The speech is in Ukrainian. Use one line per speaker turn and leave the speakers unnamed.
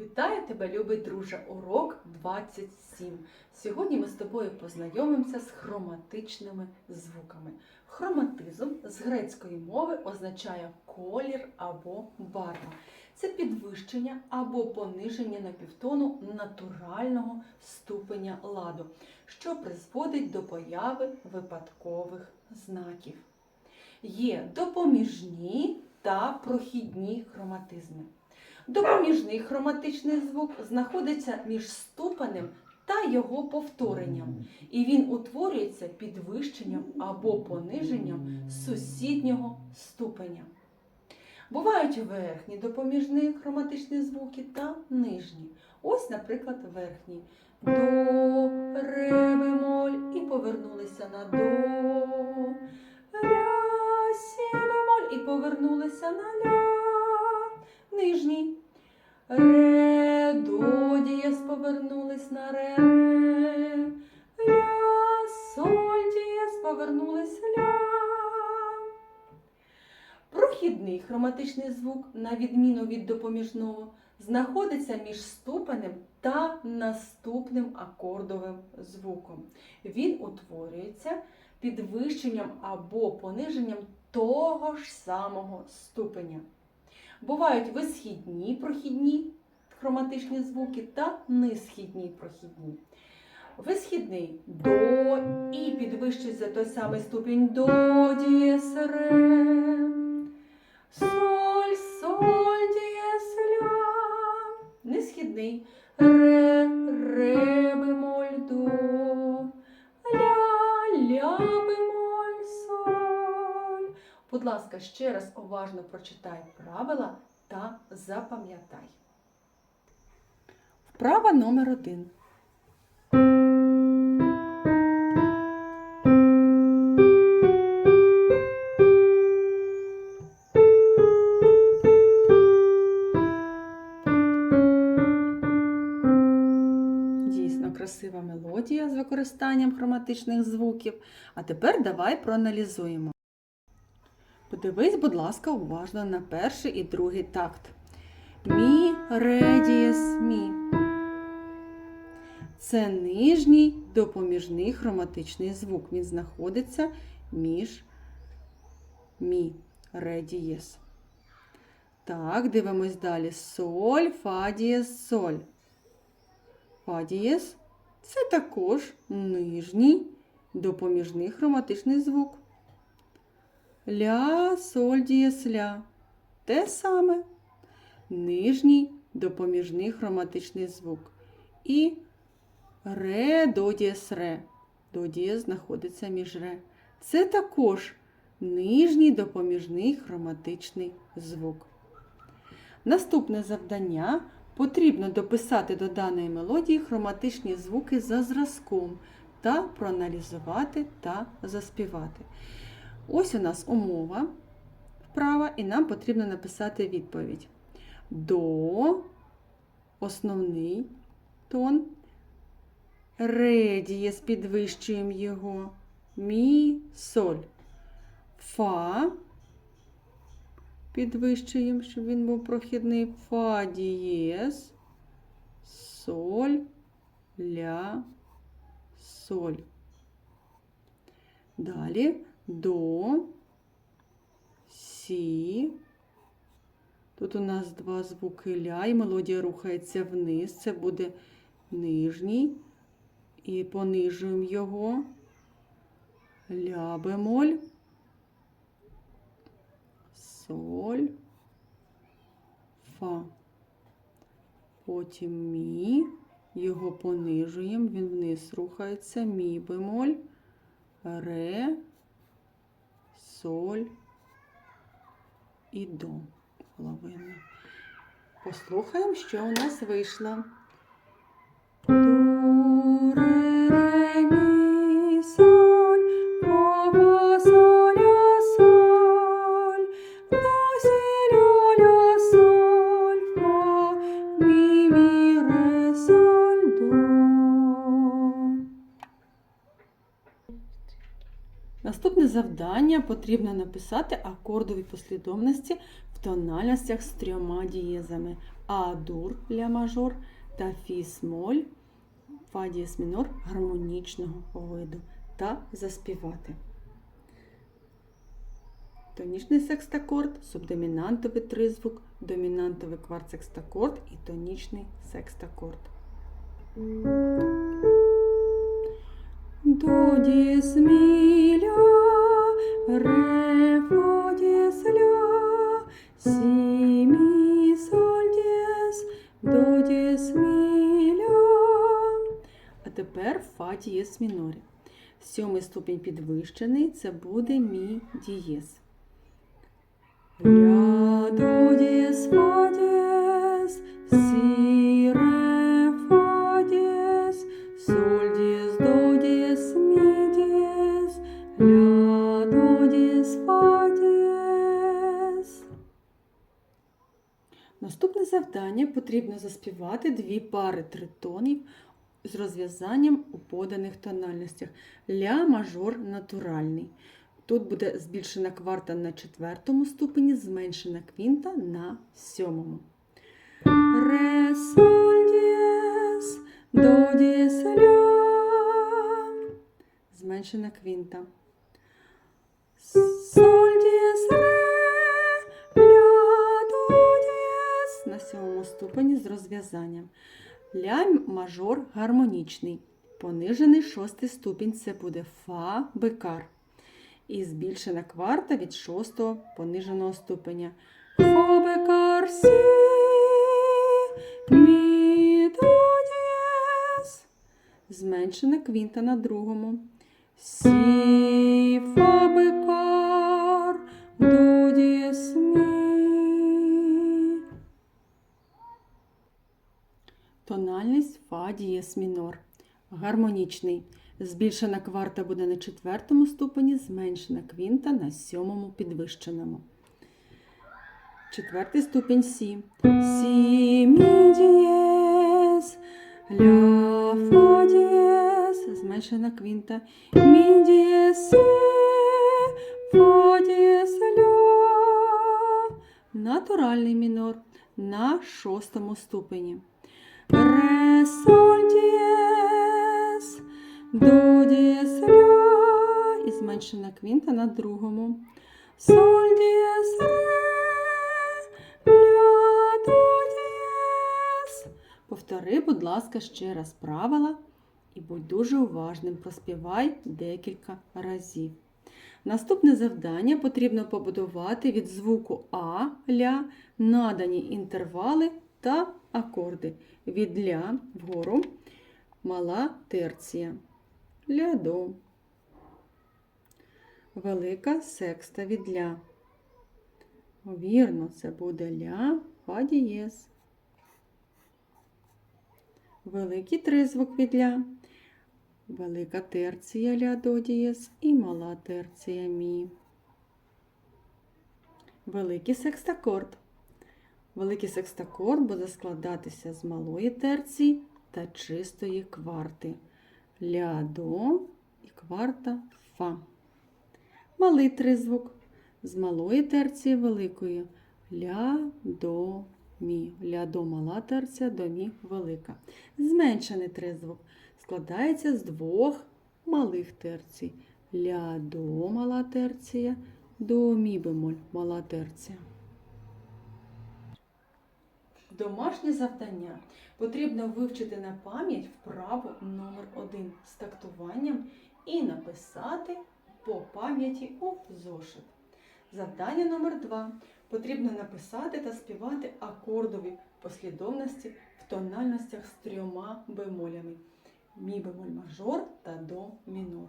Вітаю тебе, любий друже! Урок 27. Сьогодні ми з тобою познайомимося з хроматичними звуками. Хроматизм з грецької мови означає колір або барва. Це підвищення або пониження на півтону натурального ступеня ладу, що призводить до появи випадкових знаків. Є допоміжні та прохідні хроматизми. Допоміжний хроматичний звук знаходиться між ступенем та його повторенням, і він утворюється підвищенням або пониженням сусіднього ступеня. Бувають верхні допоміжні хроматичні звуки та нижні. Ось, наприклад, верхній до, ре, бемоль і повернулися на до, ля, сі, бемоль і повернулися на ля. Ре, ля, соль, ля. Прохідний хроматичний звук, на відміну від допоміжного, знаходиться між ступенем та наступним акордовим звуком. Він утворюється підвищенням або пониженням того ж самого ступеня. Бувають висхідні прохідні хроматичні звуки та низхідні прохідні. Висхідний до і підвищується той самий ступінь до дієс ре. Соль, соль, дієс ля. Несхідний ре, ре, бемоль, до. Ля, ля, бемоль, соль. Будь ласка, ще раз уважно прочитай правила та запам'ятай. Вправа номер один. Дійсно красива мелодія з використанням хроматичних звуків. А тепер давай проаналізуємо. Подивись, будь ласка, уважно на перший і другий такт. Мі, ре, дієс, мі. Це нижній допоміжний хроматичний звук. Він знаходиться між мі, ре, дієс. Так, дивимось далі. Соль, фа, дієс, соль. Фа дієс – це також нижній допоміжний хроматичний звук. Ля, соль, дієс, ля. Те саме. Нижній допоміжний хроматичний звук. І ре, до дієс, ре. До дієс знаходиться між ре. Це також нижній допоміжний хроматичний звук. Наступне завдання потрібно дописати до даної мелодії хроматичні звуки за зразком та проаналізувати та заспівати. Ось у нас умова вправа, і нам потрібно написати відповідь. До основний тон. Ре дієс підвищуємо його. Мі, соль. Фа підвищуємо, щоб він був прохідний. Фа дієс, соль, ля, соль. Далі до, сі. Тут у нас два звуки ля, і мелодія рухається вниз. Це буде нижній. І понижуємо його. Ля бемоль соль, фа. Потім мі, його понижуємо, він вниз рухається, мі бемоль, ре, соль і до половина. Послухаємо, що у нас вийшло. Завдання потрібно написати акордові послідовності в тональностях з трьома дієзами. А-дур ля мажор та фі-смоль фа дієс мінор гармонічного виду та заспівати. Тонічний секстакорд, субдомінантовий тризвук, домінантовий кварт-секстакорд і тонічний секстакорд. До дієс мі А тепер фа дієс мінорі. Сьомий ступінь підвищений це буде мі дієс. Ля, до дієс, фа дієс, Наступне завдання потрібно заспівати дві пари тритонів з розв'язанням у поданих тональностях. Ля мажор натуральний. Тут буде збільшена кварта на четвертому ступені, зменшена квінта на сьомому. Ре, соль, дієс, до дієс, ля. Зменшена квінта. Соль, дієс, ре, Сьомому ступені з розв'язанням. Ля мажор гармонічний. Понижений шостий ступінь це буде фа бекар. І збільшена кварта від шостого пониженого ступеня. Фа бекар сі. Зменшена квінта на другому. Сі фа бекар до дієс мі. Фа дієс мінор. Гармонічний. Збільшена кварта буде на четвертому ступені, зменшена квінта на сьомому підвищеному. Четвертий ступінь Сі. Сі, мі дієс, ля, фа дієс, зменшена квінта. Мі дієс, фа дієс, ля. Натуральний мінор на шостому ступені. Дієс. І зменшена квінта на другому. Соль, дієс, ля, до дієс. Повтори, будь ласка, ще раз правила і будь дуже уважним. Проспівай декілька разів. Наступне завдання потрібно побудувати від звуку А ля надані інтервали та акорди. Від ля вгору мала терція. Ля до. Велика секста від ля. Вірно, це буде ля фа дієс. Великий тризвук від ля. Велика терція ля до дієс і мала терція мі. Великий секстакорд. Великий секстакорд буде складатися з малої терції та чистої кварти. Ля до і кварта фа. Малий тризвук з малої терції великої. Ля до мі. Ля до мала терція, до мі велика. Зменшений тризвук складається з двох малих терцій. Ля до мала терція, до мі бемоль мала терція. Домашнє завдання. Потрібно вивчити на пам'ять вправу номер 1 з тактуванням і написати по пам'яті у зошит. Завдання номер 2 Потрібно написати та співати акордові послідовності в тональностях з трьома бемолями. Мі бемоль мажор та до мінор.